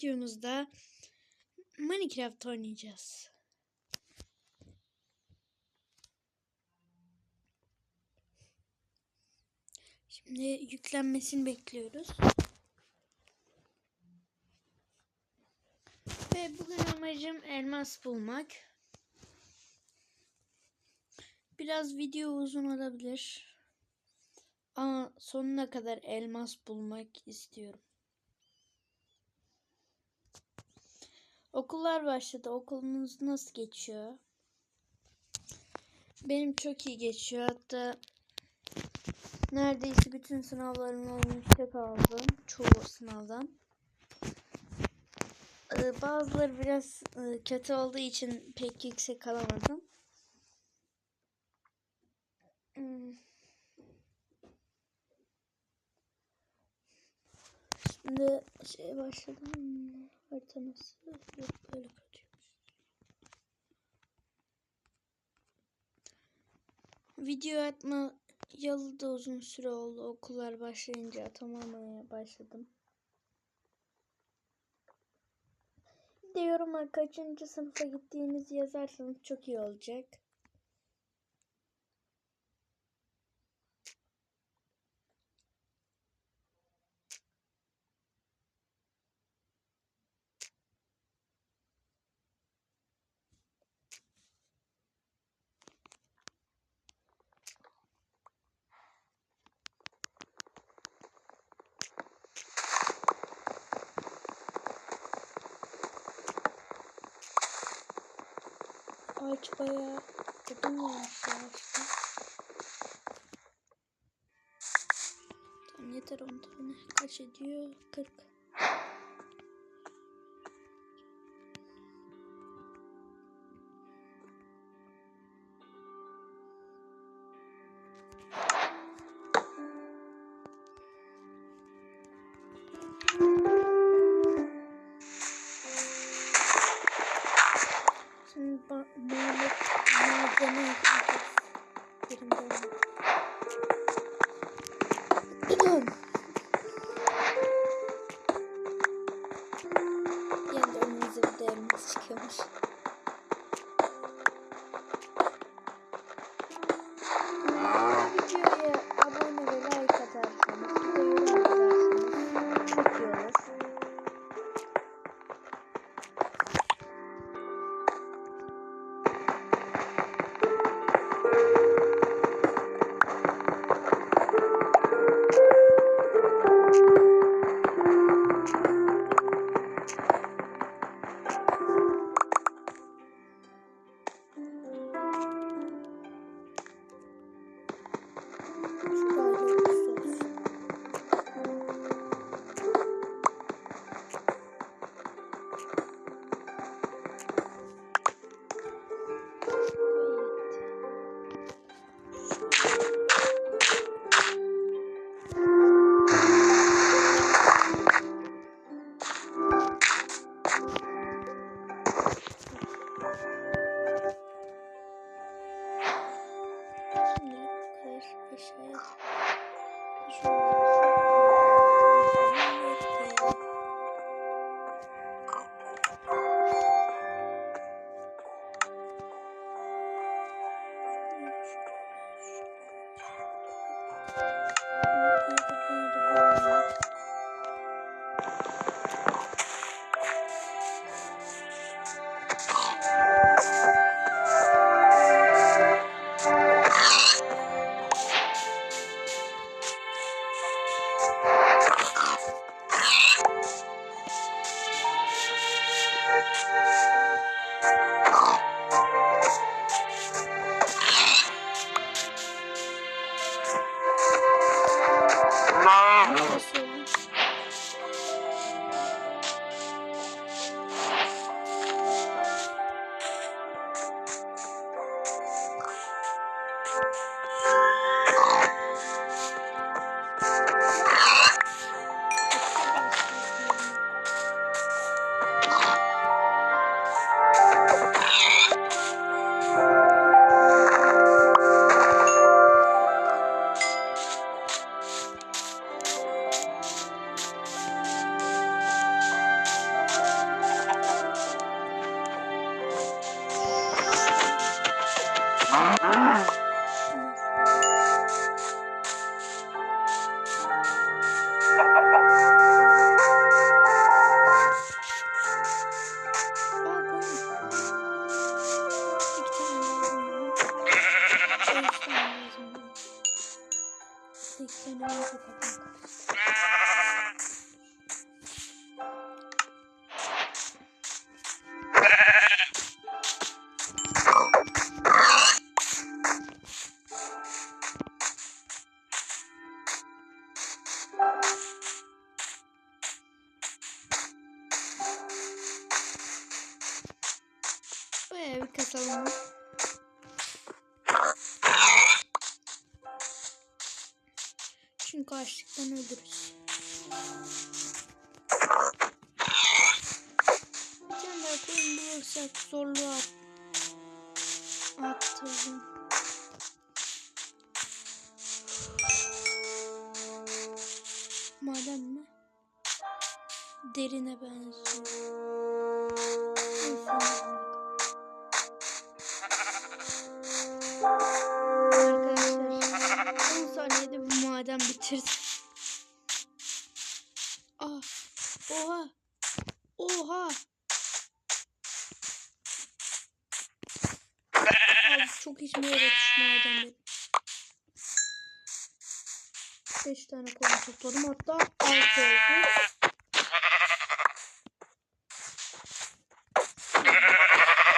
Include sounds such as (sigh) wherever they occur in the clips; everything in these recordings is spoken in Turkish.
videomuzda Minecraft oynayacağız. Şimdi yüklenmesini bekliyoruz. Ve bugün amacım elmas bulmak. Biraz video uzun olabilir. Ama sonuna kadar elmas bulmak istiyorum. Okullar başladı. Okulunuz nasıl geçiyor? Benim çok iyi geçiyor. Hatta neredeyse bütün sınavlarımı yüksek aldım. Çoğu sınavdan. Ee, Bazıları biraz e, kötü olduğu için pek yüksek alamadım. Hmm. Şimdi şey başladım. Harita nasıl? Yok böyle kötüymüş. Video atma yalı da uzun süre oldu. Okullar başlayınca atamamaya başladım. De yoruma kaçıncı sınıfa gittiğinizi yazarsanız çok iyi olacak. Tamam yeter 10 tane. Kaç ediyor? 40. kasalım. Çünkü açlıktan ölürüz. Daha koyun bulursak zorluğa çok işime yaradı şu madenler. 5 tane koyun topladım hatta 6 oldu.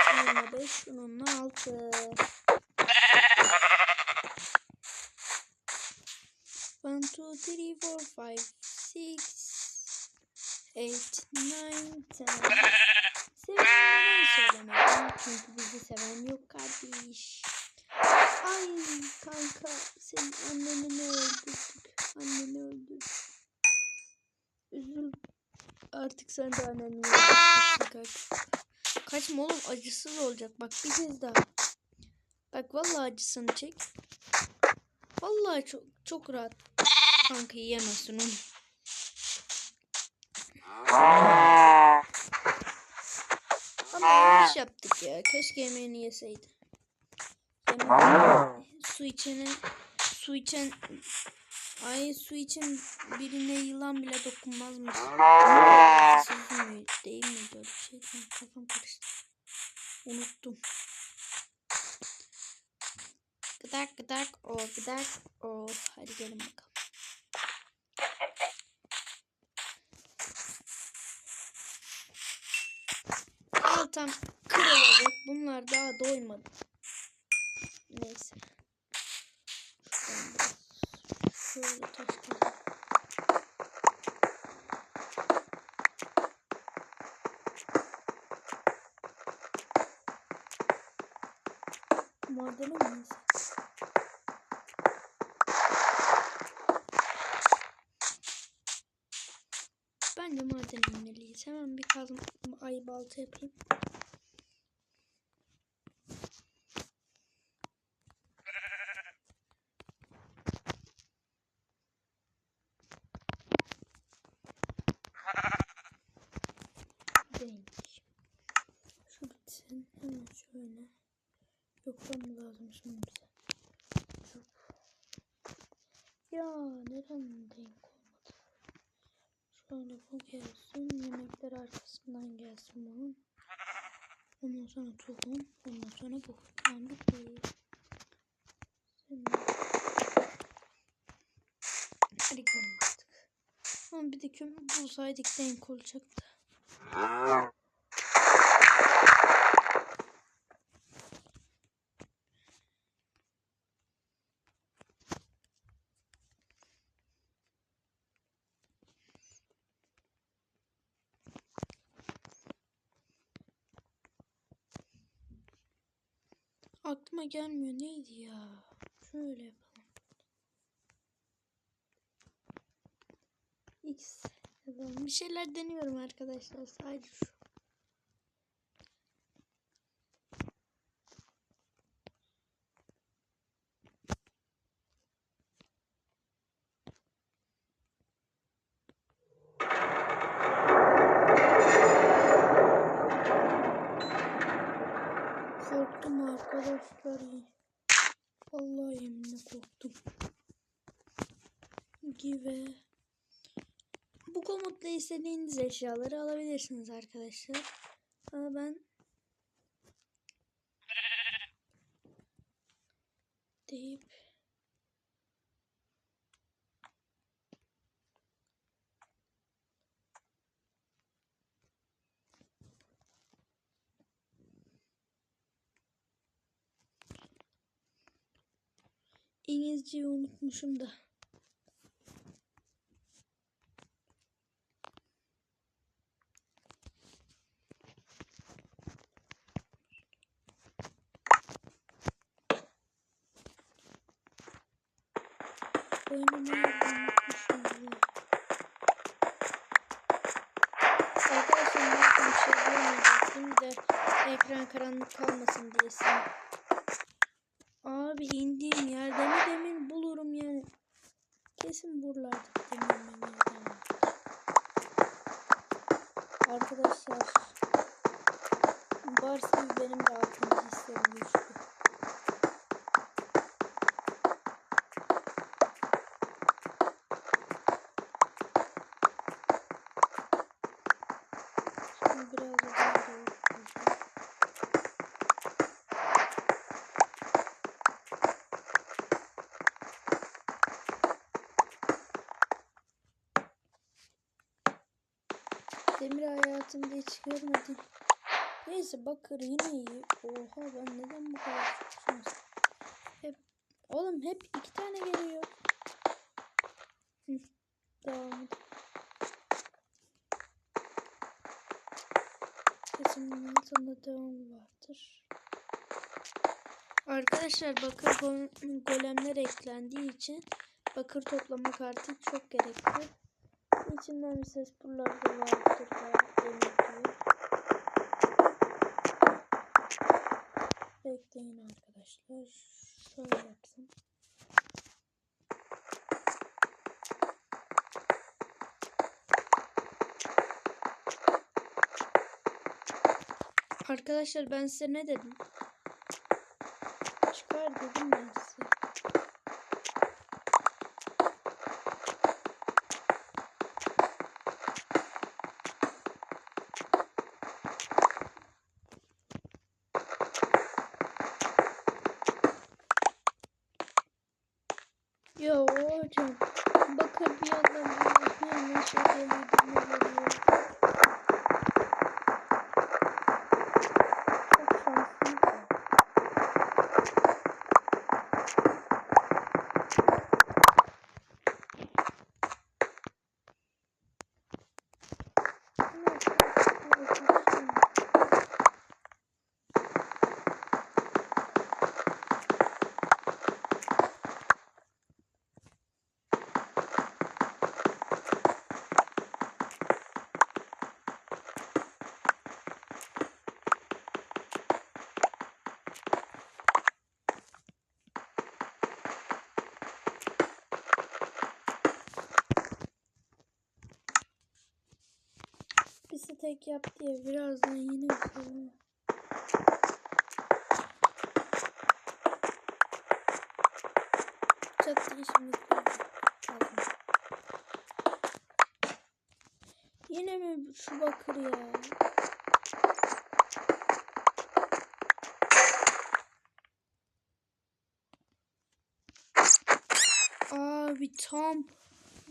Şununla 5, şununla 6. One, two, three, four, five, six, eight, nine, ten. Sevenleri söylemedim çünkü bizi seven yok kardeş. Ay kanka senin anneni öldürdük. Anneni öldürdük. Üzül. Artık sen de anneni öldürdün kanka. Kaçma oğlum acısız olacak. Bak bir kez daha. Bak vallahi acısını çek. Vallahi çok çok rahat. Kanka yiyemezsin onu. Ama yanlış yaptık ya. Keşke yemeğini yeseydi. Yemek, su içene su içen ay su için birine yılan bile dokunmazmış. Değil mi böyle şey? Kafam karıştı. Unuttum. Gıdak gıdak o gıdak o. Hadi gelin bakalım. Altam kırılacak. Bunlar daha doymadı. Neyse. Şöyle taş koyalım. Madene mi neyse? Bence madene inmeliyiz. Hemen bir kazma ay balta yapayım. Değilmiş. Şu bitsin. Hemen şöyle. Yoksa mı lazım şimdi bize? Çok. Ya neden denk olmadı? Şöyle bu gelsin. Yemekler arkasından gelsin bunun. Ondan sonra tohum. Ondan sonra bu. Yani bu. Şimdi. Hadi gidelim. Ama bir de kömür bulsaydık denk olacaktı. Aklıma gelmiyor neydi ya? Şöyle yapalım. X. Bir şeyler deniyorum arkadaşlar. Sadece şu. İstediğiniz eşyaları alabilirsiniz arkadaşlar. Ama ben deyip İngilizceyi unutmuşum da. oynamayı unutmuşum. ya. Arkadaşlar ben bir şey diyemeyecektim de ekran karanlık kalmasın diyesin. Abi indiğim yerde mi demin bulurum yani. Kesin buralarda demin yerden. Arkadaşlar. Varsa benim de altımda hislerim düştü. Şimdi biraz da daha doğru koyacağım. Demir hayatımda hiç görmedim. Neyse bakır yine iyi. Oha ben neden bu kadar çok şans? Hep oğlum hep iki tane geliyor. Devam edelim. Kesin sonunda devam vardır. Arkadaşlar bakır go- golemler eklendiği için bakır toplamak artık çok gerekli. İçinden bir ses buralarda vardır. Bekleyin arkadaşlar. Şöyle yapsam. Arkadaşlar ben size ne dedim? Çıkar dedim ben size. Ya hocam bakın bir yandan bir yandan şey geliyor ne geliyor. Çok şanslıyım. Bir steak yap diye birazdan yine var. Çok değişmiş Yine mi şu bakır ya? Abi tam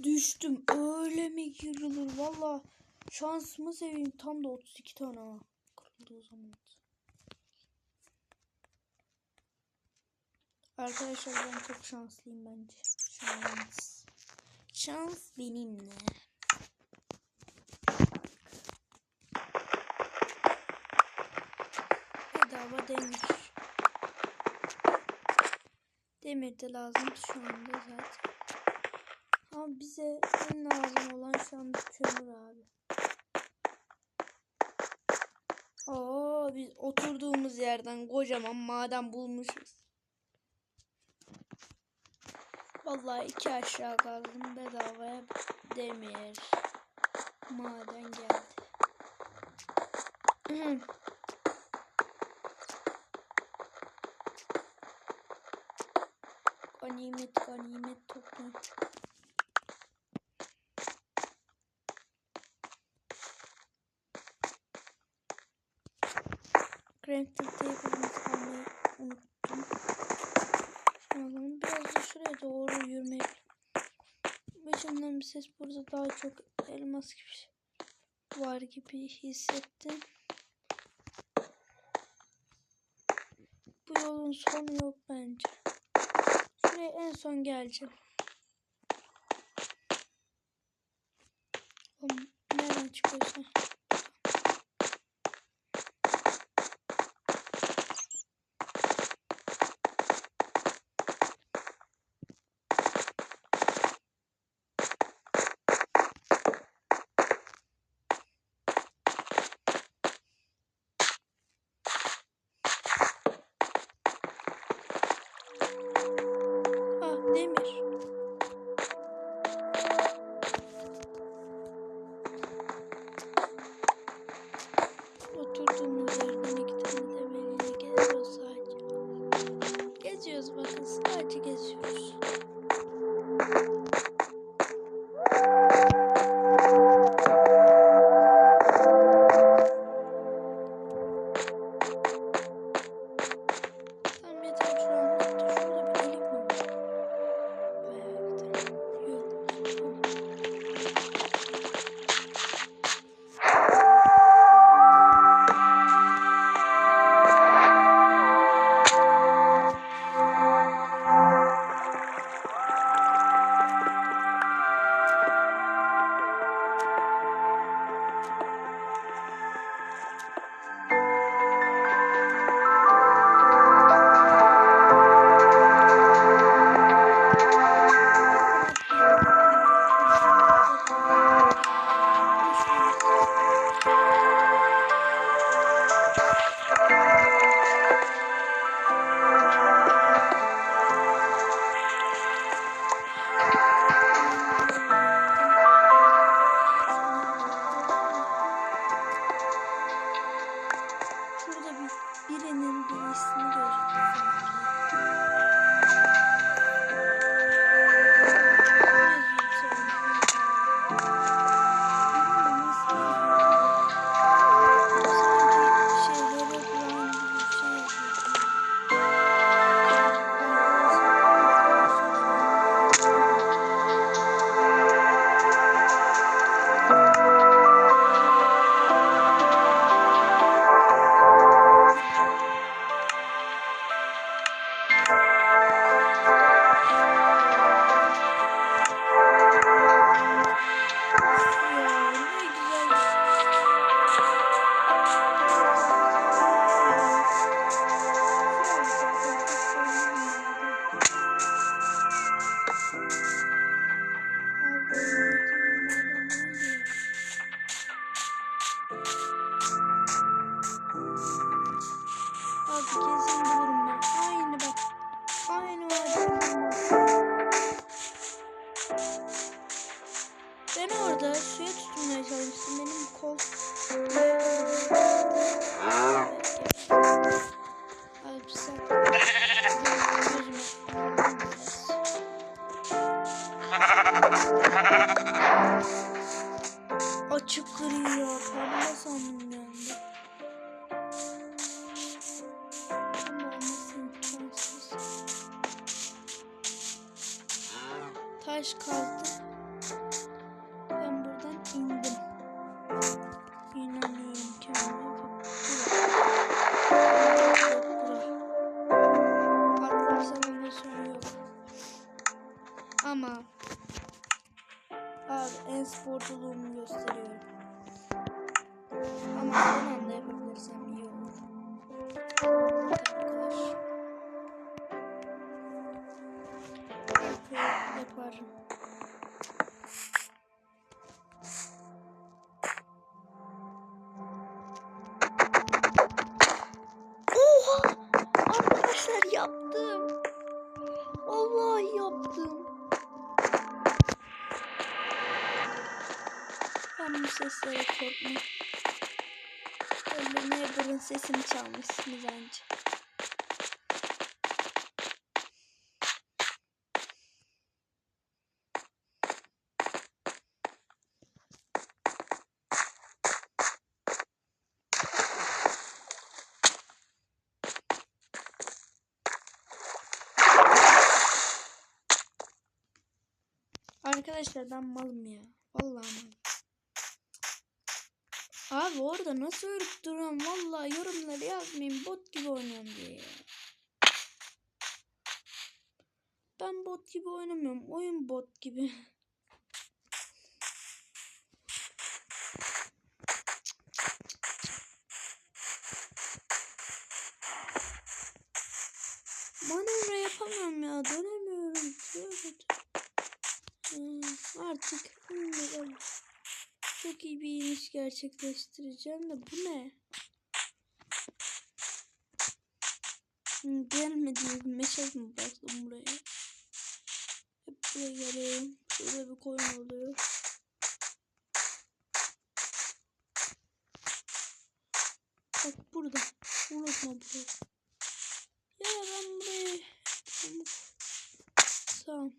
düştüm. Öyle mi kırılır? Valla şansımı seveyim. Tam da 32 tane ha. Kırıldı o zaman. Arkadaşlar ben çok şanslıyım bence. Şans. Şans benimle. Bedava demir. Demir de lazım şu anda zaten. Ama bize en lazım olan şu anda kömür abi. Oo biz oturduğumuz yerden kocaman maden bulmuşuz. Vallahi iki aşağı kaldım bedavaya demir. Maden geldi. ganimet ganimet toplayın. Crafting table'ımızı almayı unuttum. O zaman biraz da şuraya doğru yürümek. Başımdan bir ses burada daha çok elmas gibi var gibi hissettim. Bu yolun sonu yok bence. Şuraya en son geleceğim. Bu seslere korkmam. Öyle Neighbor'ın sesini çalmışsınız anca. Arkadaşlar ben malım ya. Vallahi malım. Orada nasıl örüp duruyorum? Vallahi yorumları yazmayayım. Bot gibi oynuyorum diye. Ben bot gibi oynamıyorum. Oyun bot gibi. (laughs) gerçekleştireceğim de bu ne? Gelmedi mesaj mı bastım buraya? Hep buraya geliyorum. Şurada bir koyun oluyor. Bak burada. Unutma burayı. Ya ben burayı... Tamam.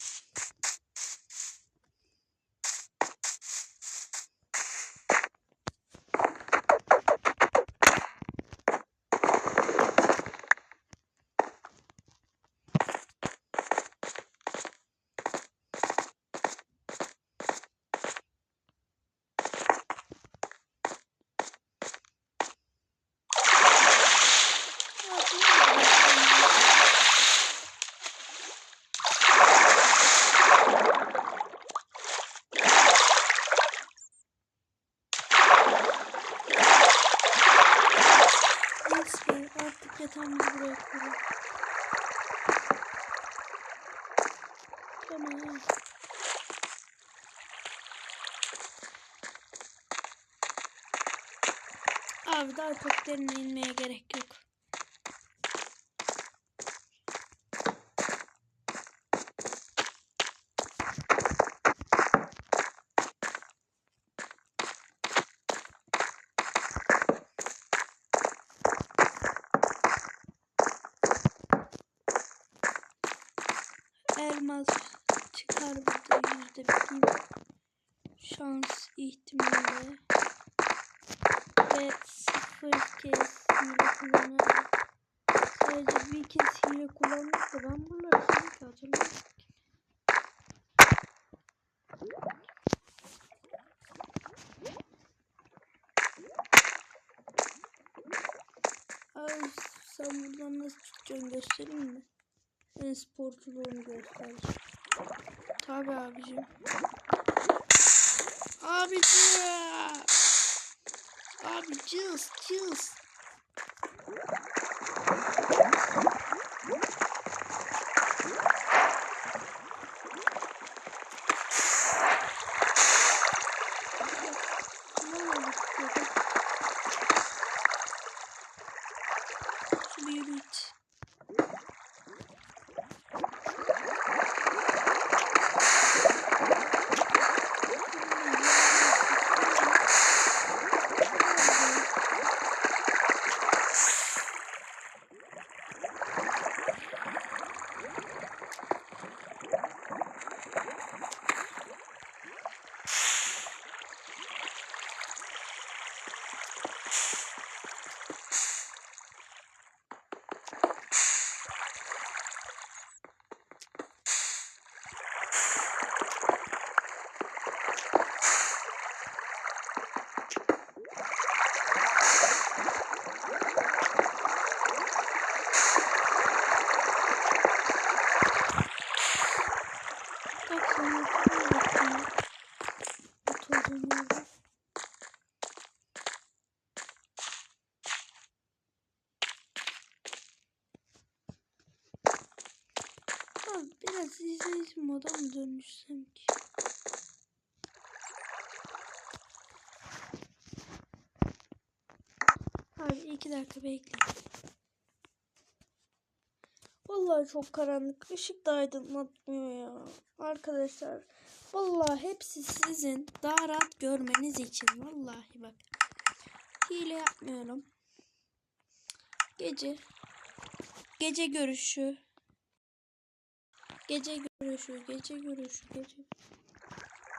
Neyse artık yatağımızı buraya koyalım. Tamam. Abi daha çok derine inmeye gerek yok. Elmas çıkar burada yüzde bir şans ihtimali ve sıfır kez hile kullanarak sadece bir kez hile kullanmak da ben bunları sanki hatırlamıyorum. Ay sen buradan nasıl tutacaksın göstereyim mi? Ben sporculuğunu göstereceğim. Tabi abicim. Abicim. Abi juice, juice. Baksana. Baksana. Oturduğum yerde. biraz moda mı dönüşsem ki? Hadi iki dakika bekle. Vallahi çok karanlık. Işık da aydınlatmıyor ya. Arkadaşlar. Vallahi hepsi sizin daha rahat görmeniz için. Vallahi bak. Hile yapmıyorum. Gece. Gece görüşü. Gece görüşü. Gece görüşü. Gece.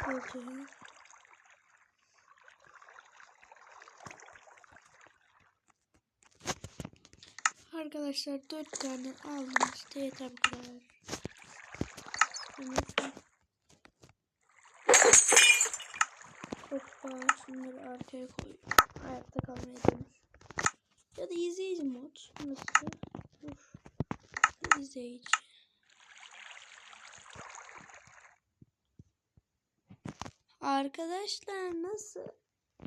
Gece. Arkadaşlar dört tane aldım işte yeter bu kadar. Hoppa şunları arkaya koy. Ayakta kalmaya dönüş. Ya da izleyici mod. Nasıl? Dur. İzleyici. Arkadaşlar nasıl?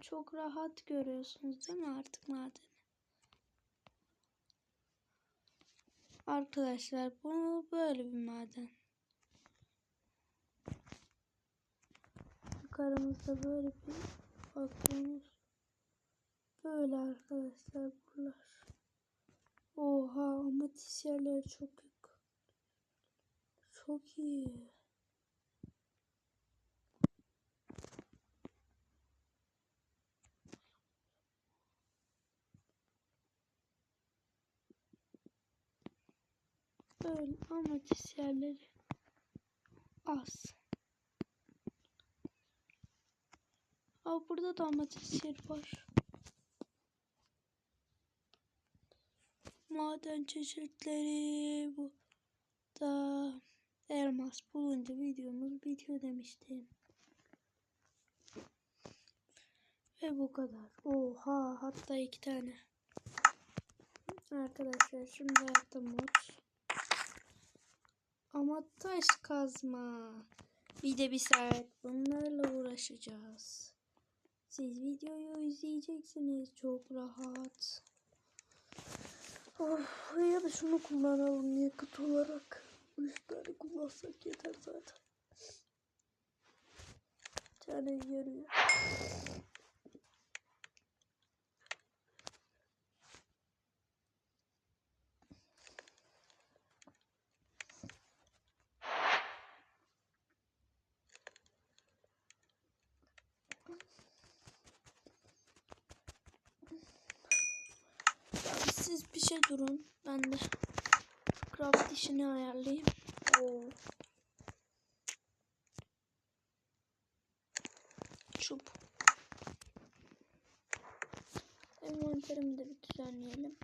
Çok rahat görüyorsunuz değil mi artık madeni? Arkadaşlar bu böyle bir maden. Yukarımızda böyle bir bakıyoruz. Böyle arkadaşlar buralar. Oha amatist yerleri çok yok. Çok iyi. Böyle amatist yerleri az. Aa burada da amatist yer var. Maden çeşitleri bu da elmas bulunca videomuz bitiyor demiştim. Ve bu kadar. Oha hatta iki tane. Arkadaşlar şimdi hayatta mod. Ama taş kazma. Bir de bir saat bunlarla uğraşacağız. Siz videoyu izleyeceksiniz çok rahat. Of, ya da şunu kullanalım yakıt olarak. Tane kullansak yeter zaten. Bir tane yarıyor. Abi siz bir şey durun. Ben de craft işini ayarlayayım. Oo. Çup. Envanterimi de bir düzenleyelim.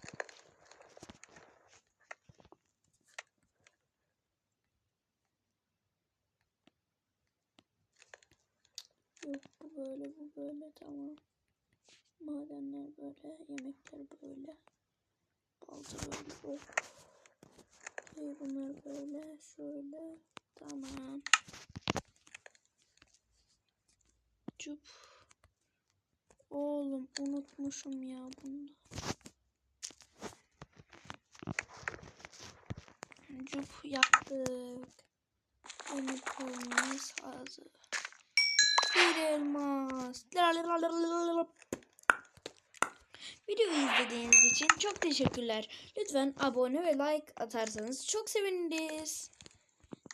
Yok bu böyle bu böyle tamam. Madenler böyle, yemekler böyle. Balta böyle. Oh. Hey, bunlar böyle, şöyle. Tamam. Cup. Oğlum unutmuşum ya bunu. Cup yaptık. Unutulmaz hazır. Bir elmas. Videoyu izlediğiniz için çok teşekkürler. Lütfen abone ve like atarsanız çok seviniriz.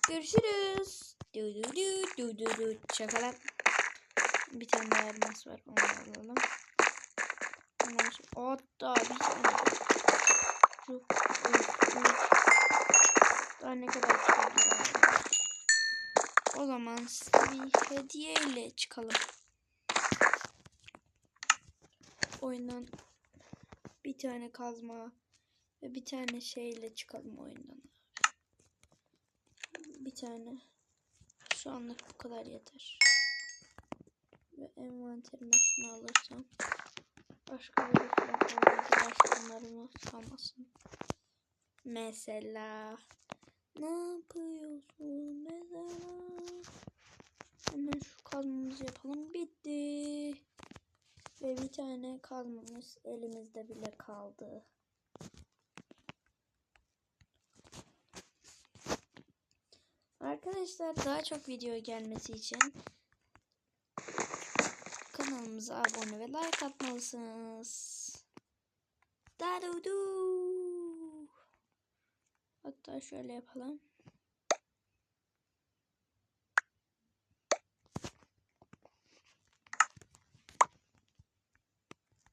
Görüşürüz. Du du du du du du. Şakalar. Bir tane daha elmas var. Onu alalım. Ondan sonra hatta bir tane. Of. Daha ne kadar çıkabilir? O zaman size bir hediye ile çıkalım. Oyundan bir tane kazma ve bir tane şeyle çıkalım oyundan. Bir tane. Şu anlık bu kadar yeter. Ve envanterime şunu alırsam başka bir başkanlarımı salmasın. Mesela ne yapıyorsun mesela? Hemen şu kazmamızı yapalım. Bitti. Ve bir tane kazmamız elimizde bile kaldı. Arkadaşlar daha çok video gelmesi için kanalımıza abone ve like atmalısınız. Dadudu. Hatta şöyle yapalım.